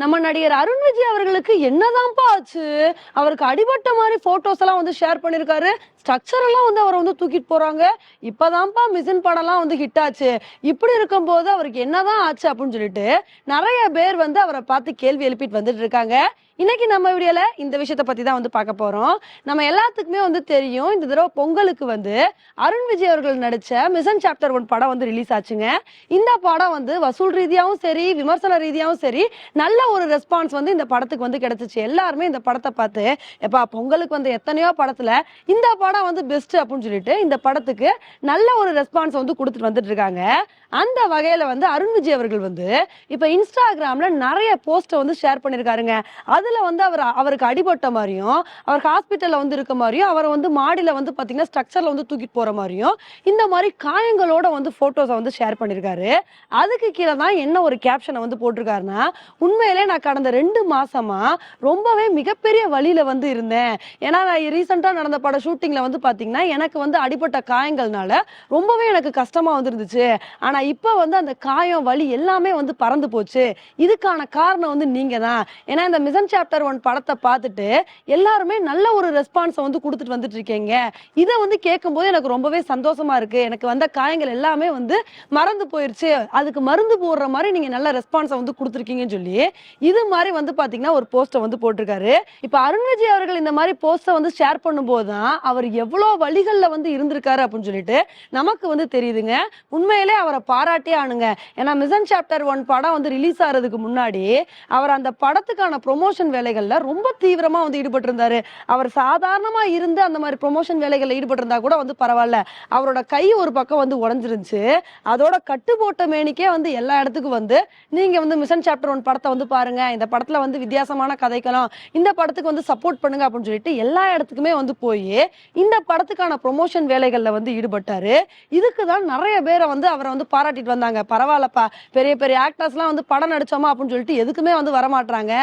நம்ம நடிகர் அருண் விஜய் அவர்களுக்கு என்னதான்ப்பா ஆச்சு? அவருக்கு அடிபட்ட மாதிரி போட்டோஸ் எல்லாம் வந்து ஷேர் பண்ணிருக்காரு. ஸ்ட்ரக்சர் எல்லாம் வந்து அவரை வந்து தூக்கிட்டு போறாங்க. இப்பதான்ப்பா மிஷின் படம்லாம் வந்து ஹிட் ஆச்சு. இப்படி இருக்கும்போது அவருக்கு என்னதான் ஆச்சு அப்படின்னு சொல்லிட்டு நிறைய பேர் வந்து அவரை பார்த்து கேள்வி எழுப்பிட்டு வந்துட்டு இருக்காங்க. இன்னைக்கு நம்ம வீடியோல இந்த விஷயத்த பத்தி தான் வந்து பார்க்க போறோம். நம்ம எல்லாத்துக்குமே வந்து தெரியும் இந்த தடவை பொங்கலுக்கு வந்து அருண் விஜய் அவர்கள் நடிச்ச மிஷன் சாப்டர் ஒன் படம் வந்து ரிலீஸ் ஆச்சுங்க. இந்த படம் வந்து வசூல் ரீதியாகவும் சரி விமர்சன ரீதியாகவும் சரி நல்ல ஒரு ரெஸ்பான்ஸ் வந்து இந்த படத்துக்கு வந்து கிடைச்சிச்சு. எல்லாருமே இந்த படத்தை பார்த்து எப்பா பொங்கலுக்கு வந்து எத்தனையோ படத்துல இந்த படம் வந்து பெஸ்ட் அப்படின்னு சொல்லிட்டு இந்த படத்துக்கு நல்ல ஒரு ரெஸ்பான்ஸ் வந்து கொடுத்துட்டு வந்துட்டு இருக்காங்க. அந்த வகையில வந்து அருண் விஜய் அவர்கள் வந்து இப்ப இன்ஸ்டாகிராம்ல நிறைய போஸ்ட வந்து ஷேர் பண்ணிருக்காருங்க. அதுல வந்து அவர் அவருக்கு அடிபட்ட மாதிரியும் அவர் ஹாஸ்பிட்டல்ல வந்து இருக்க மாதிரியும் அவரை வந்து மாடியில வந்து பாத்தீங்கன்னா ஸ்ட்ரக்சர்ல வந்து தூக்கிட்டு போற மாதிரியும் இந்த மாதிரி காயங்களோட வந்து போட்டோஸை வந்து ஷேர் பண்ணிருக்காரு. அதுக்கு கீழே தான் என்ன ஒரு கேப்ஷனை வந்து போட்டிருக்காருன்னா உண்மையிலே நான் கடந்த ரெண்டு மாசமா ரொம்பவே மிகப்பெரிய வழியில வந்து இருந்தேன். ஏன்னா நான் ரீசெண்டா நடந்த பட ஷூட்டிங்ல வந்து பாத்தீங்கன்னா எனக்கு வந்து அடிபட்ட காயங்கள்னால ரொம்பவே எனக்கு கஷ்டமா வந்துருந்துச்சு. ஆனா இப்ப வந்து அந்த காயம் வலி எல்லாமே வந்து பறந்து போச்சு. இதுக்கான காரணம் வந்து நீங்க தான் ஏன்னா இந்த மிஷன் சாப்டர் ஒன் படத்தை பார்த்துட்டு எல்லாருமே நல்ல ஒரு ரெஸ்பான்ஸை வந்து கொடுத்துட்டு வந்துட்டு இருக்கீங்க. இதை வந்து கேட்கும்போது எனக்கு ரொம்பவே சந்தோஷமா இருக்கு. எனக்கு வந்த காயங்கள் எல்லாமே வந்து மறந்து போயிருச்சு. அதுக்கு மருந்து போடுற மாதிரி நீங்க நல்ல ரெஸ்பான்ஸை வந்து கொடுத்துருக்கீங்கன்னு சொல்லி இது மாதிரி வந்து பாத்தீங்கன்னா ஒரு போஸ்டை வந்து போட்டிருக்காரு. இப்ப அருண் விஜய் அவர்கள் இந்த மாதிரி போஸ்டை வந்து ஷேர் பண்ணும்போது தான் அவர் எவ்வளவு வழிகள்ல வந்து இருந்திருக்காரு அப்படின்னு சொல்லிட்டு நமக்கு வந்து தெரியுதுங்க. உண்மையிலே அவரை பாராட்டே ஆனுங்க. ஏன்னா மிஷன் சாப்டர் ஒன் படம் வந்து ரிலீஸ் ஆகிறதுக்கு முன்னாடி அவர் அந்த படத்துக்கான ப்ரொமோஷன் வேலைகள்ல ரொம்ப தீவிரமா வந்து ஈடுபட்டு இருந்தாரு அவர் சாதாரணமா இருந்து அந்த மாதிரி ப்ரொமோஷன் வேலைகளில் ஈடுபட்டிருந்தா கூட வந்து பரவாயில்ல. அவரோட கை ஒரு பக்கம் வந்து உடஞ்சிருந்துச்சு. அதோட கட்டு போட்ட மேனிக்கே வந்து எல்லா இடத்துக்கும் வந்து நீங்க வந்து மிஷன் சாப்டர் ஒன் படத்தை வந்து பாருங்க. இந்த படத்துல வந்து வித்தியாசமான கதைக்கலாம் இந்த படத்துக்கு வந்து சப்போர்ட் பண்ணுங்க அப்படின்னு சொல்லிட்டு எல்லா இடத்துக்குமே வந்து போய் இந்த படத்துக்கான ப்ரொமோஷன் வேலைகளில் வந்து ஈடுபட்டாரு. இதுக்கு தான் நிறைய பேரை வந்து அவரை வந்து பாராட்டிட்டு வந்தாங்க. பரவாயில்லப்பா பெரிய பெரிய ஆக்டர்ஸ்லாம் வந்து படம் நடிச்சோமா அப்படின்னு சொல்லிட்டு எதுக்குமே வந்து வரமாட்டாங்க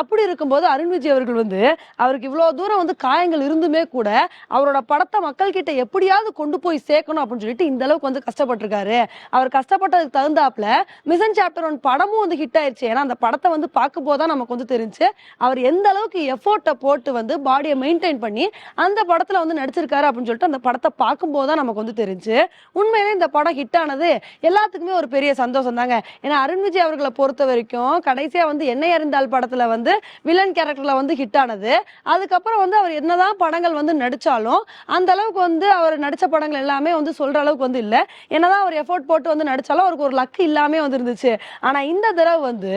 அப்படி இருக்கும்போது அருண் விஜய் அவர்கள் வந்து அவருக்கு இவ்வளோ தூரம் வந்து காயங்கள் இருந்துமே கூட அவரோட படத்தை மக்கள் கிட்ட எப்படியாவது கொண்டு போய் சேர்க்கணும் அப்படின்னு சொல்லிட்டு இந்த அளவுக்கு வந்து கஷ்டப்பட்டிருக்காரு. அவர் கஷ்டப்பட்டதுக்கு தகுந்தாப்புல மிஷன் சாப்டர் ஒன் படமும் வந்து ஹிட் ஆயிடுச்சு ஏன்னா அந்த படத்தை வந்து பார்க்கும் போதுதான் நமக்கு வந்து தெரிஞ்சு அவர் எந்த அளவுக்கு எஃபோர்ட்டை போட்டு வந்து பாடியை மெயின்டைன் பண்ணி அந்த படத்துல வந்து நடிச்சிருக்காரு அப்படின்னு சொல்லிட்டு அந்த படத்தை பார்க்கும் போதுதான் நமக்கு வந்து தெரிஞ்சு உண்மையிலே இந்த படம் ஹிட் ஆனது எல்லாத்துக்குமே ஒரு பெரிய சந்தோஷம் தாங்க. ஏன்னா அருண் விஜய் அவர்களை பொறுத்த வரைக்கும் கடைசியா வந்து என்னை அறிந்தால் படத்துல வந்து வில்லன் கேரக்டரில் வந்து ஹிட் ஆனது. அதுக்கப்புறம் வந்து அவர் என்னதான் படங்கள் வந்து நடித்தாலும் அந்த அளவுக்கு வந்து அவர் நடித்த படங்கள் எல்லாமே வந்து சொல்கிற அளவுக்கு வந்து இல்லை. என்னதான் அவர் எஃபோர்ட் போட்டு வந்து நடித்தாலும் அவருக்கு ஒரு லக் இல்லாமே வந்து இருந்துச்சு இந்த தடவை வந்து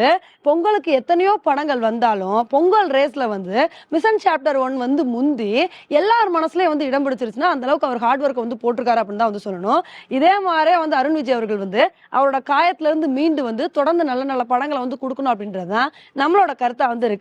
பொங்கலுக்கு எத்தனையோ படங்கள் வந்தாலும் பொங்கல் ரேஸில் வந்து மிஷன் சாப்டர் ஒன் வந்து முந்தி எல்லார் மனசுலேயும் வந்து இடம் பிடிச்சிருச்சுன்னா அந்த அளவுக்கு அவர் ஹார்ட் ஒர்க் வந்து போட்டிருக்காரு அப்படின்னு தான் வந்து சொல்லணும். இதே மாதிரியே வந்து அருண் விஜய் அவர்கள் வந்து அவரோட காயத்துலேருந்து மீண்டு வந்து தொடர்ந்து நல்ல நல்ல படங்களை வந்து கொடுக்கணும் அப்படின்றது தான் நம்மளோட கருத்தாக வந்து